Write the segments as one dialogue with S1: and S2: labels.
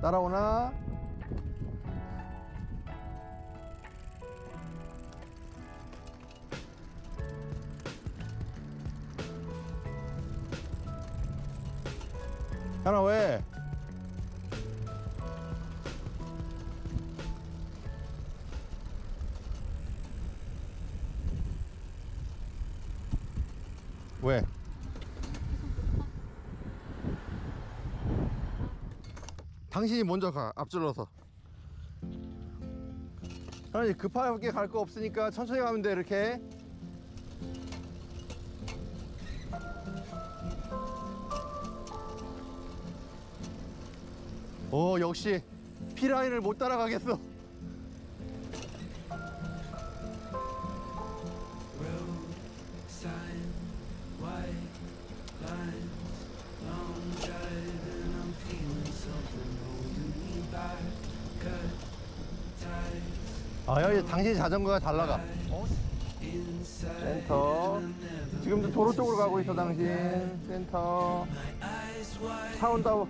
S1: 따라오나? 현아 왜? 왜? 당신이 먼저 가 앞질러서. 아니 급하게 갈 거 없으니까 천천히 가면 돼 이렇게. 오 역시 피라인을 못 따라가겠어 아 여기 당신 자전거가 잘 나가. 센터. 지금도 도로 쪽으로 가고 있어 당신. 센터. 차 온다고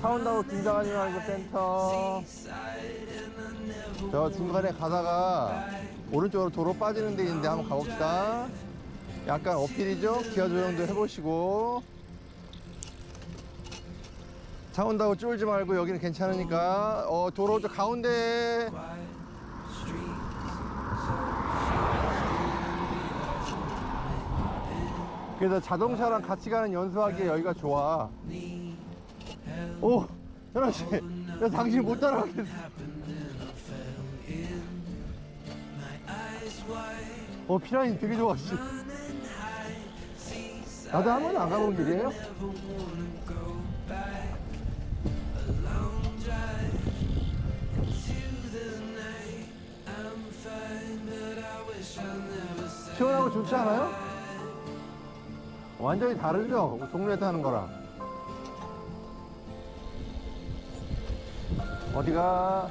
S1: 차 온다고 긴장하지 말고 센터. 저 중간에 가다가 오른쪽으로 도로 빠지는 데 있는데 한번 가봅시다. 약간 어필이죠? 기아 조정도 해보시고. 차 온다고 쫄지 말고 여기는 괜찮으니까. 어 도로 저 가운데 그래서 자동차랑 같이 가는 연수하기에 여기가 좋아. 오 현아 씨 나 당신 못 따라가겠어 어 피라인 되게 좋아 씨. 나도 한 번도 안 가본 길이에요. 시원하고 좋지 않아요? 완전히 다르죠? 동네에 타는 거랑. 어디가?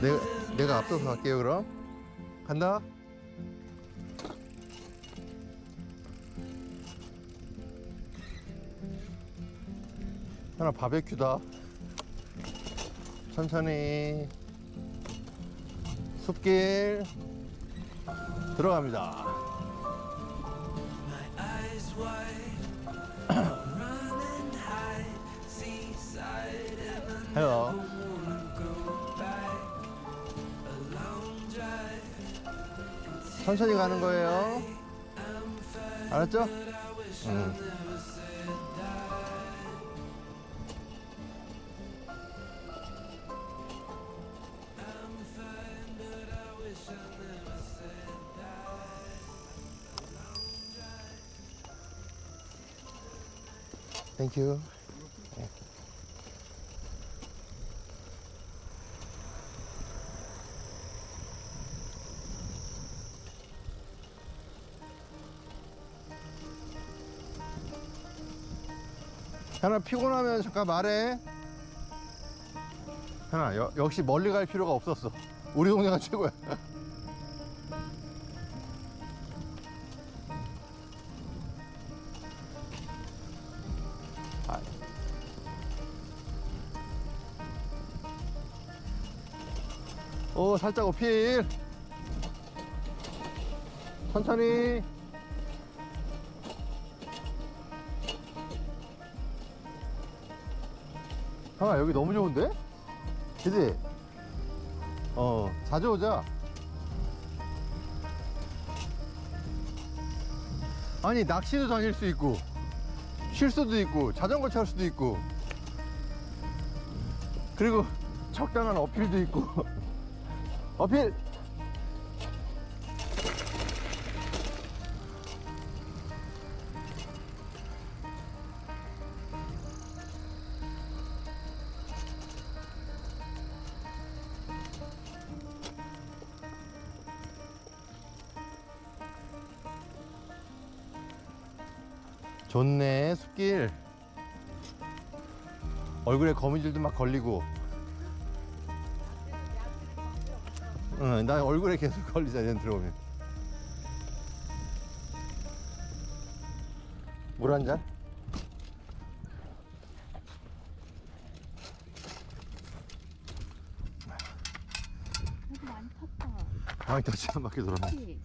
S1: 내가, 내가 앞서서 갈게요 그럼. 간다. 하나 바베큐다. 천천히. 숲길 들어갑니다
S2: drive.
S1: 천천히 가는 거예요 알았죠? 응. 땡큐 하나 피곤하면 잠깐 말해. 하나 여- 역시 멀리 갈 필요가 없었어. 우리 동네가 최고야 오 살짝 어필. 천천히. 아 여기 너무 좋은데? 그지? 어 자주 오자. 아니 낚시도 다닐 수 있고 쉴 수도 있고 자전거 탈 수도 있고. 그리고 적당한 어필도 있고 어필. 좋네 숲길. 얼굴에 거미줄도 막 걸리고 어, 나 얼굴에 계속 걸리자, 얘 들어오면. 물 한 잔? 많이 탔다. 많이 탔지, 한 바퀴
S3: 돌았네.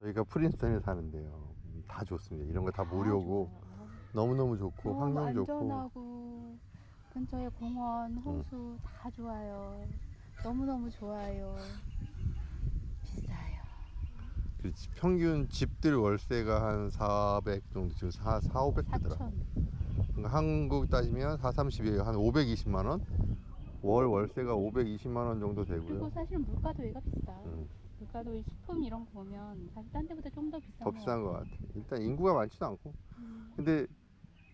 S1: 저희가 프린스턴에 사는데요. 음, 다 좋습니다. 이런 거다 아, 무료고.
S3: 아,
S1: 너무너무 좋고
S3: 어,
S1: 환경 좋고
S3: 안전하고 근처에 공원, 음. 호수 응. 다 좋아요 너무 너무 좋아요
S1: 그렇지. 평균 집들 월세가 한 400 정도 지금 4, 4 500 되더라.
S3: 4천.
S1: 그러니까 한국 따지면 4, 30에 한 520만 원. 월 월세가 520만 원 정도
S3: 그리고
S1: 되고요.
S3: 사실 물가도 얘가 비싸.
S1: 음,
S3: 물가도 이 식품 이런 거 보면 사실 딴 데보다 좀 더 비싼
S1: 더 비싼 것 같아. 일단 인구가 많지도 않고.
S3: 음,
S1: 근데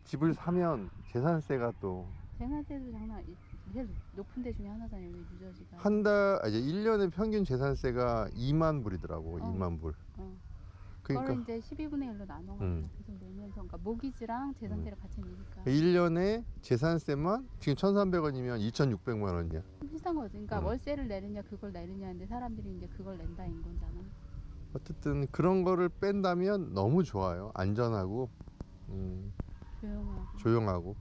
S1: 집을 사면 재산세가 또
S3: 재산세도 장난 아니- 제일 높은 데 중에 하나잖아요. 여기 뉴저지가.
S1: 한 달, 아, 이제 1년에 평균 재산세가 2만 불이더라고,
S3: 어.
S1: 2만 불.
S3: 어.
S1: 그러니까
S3: 그걸 이제 12분의 1로 나눠가지고
S1: 음.
S3: 계속 내면서 그러니까 모기지랑 재산세를 같이 내니까
S1: 1년에 재산세만 지금 1,300원이면 2,600만 원이야.
S3: 비슷한 거지. 그러니까
S1: 음.
S3: 월세를 내느냐 그걸 내느냐인데 사람들이 이제 그걸 낸다인 거잖아.
S1: 어쨌든 그런 거를 뺀다면 너무 좋아요. 안전하고 음,
S3: 조용하고.
S1: 조용하고.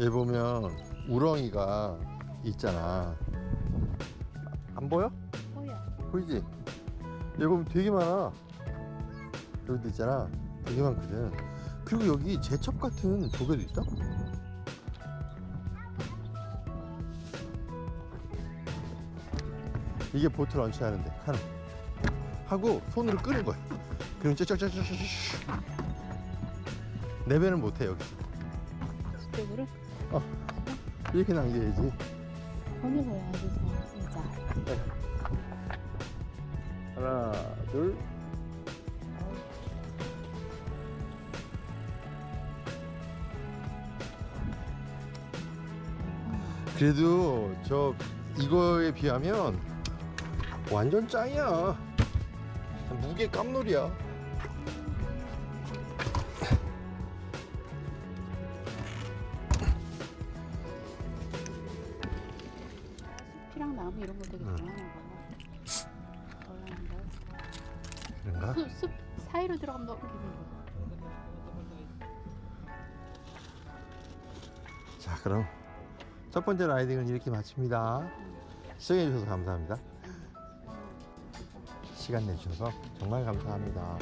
S1: 얘 보면 우렁이가 있잖아. 안 보여?
S3: 뭐야?
S1: 보이지? 얘 보면 되게 많아. 여기도 있잖아. 되게 많거든. 그리고 여기 제첩 같은 조개도 있다. 이게 보트 런치 하는데 카누 하고 손으로 끄는 거야. 그럼 쩌쩌쩌쩌쩌 내 배는 못해 여기서
S3: 저쪽으로
S1: 이렇게 남겨야지.
S3: 거기 뭐야? 여기서 의자.
S1: 하나 둘. 그래도 저 이거에 비하면 완전 짱이야. 무게 깜놀이야.
S3: 나무 이런 거 되게
S1: 응.
S3: 좋아하나 봐. 몰랐는데.
S1: 그런가?
S3: 숲, 숲 사이로 들어가면 너무 기분 좋아.
S1: 자 그럼 첫 번째 라이딩은 이렇게 마칩니다. 시청해 주셔서 감사합니다. 시간 내주셔서 정말 감사합니다.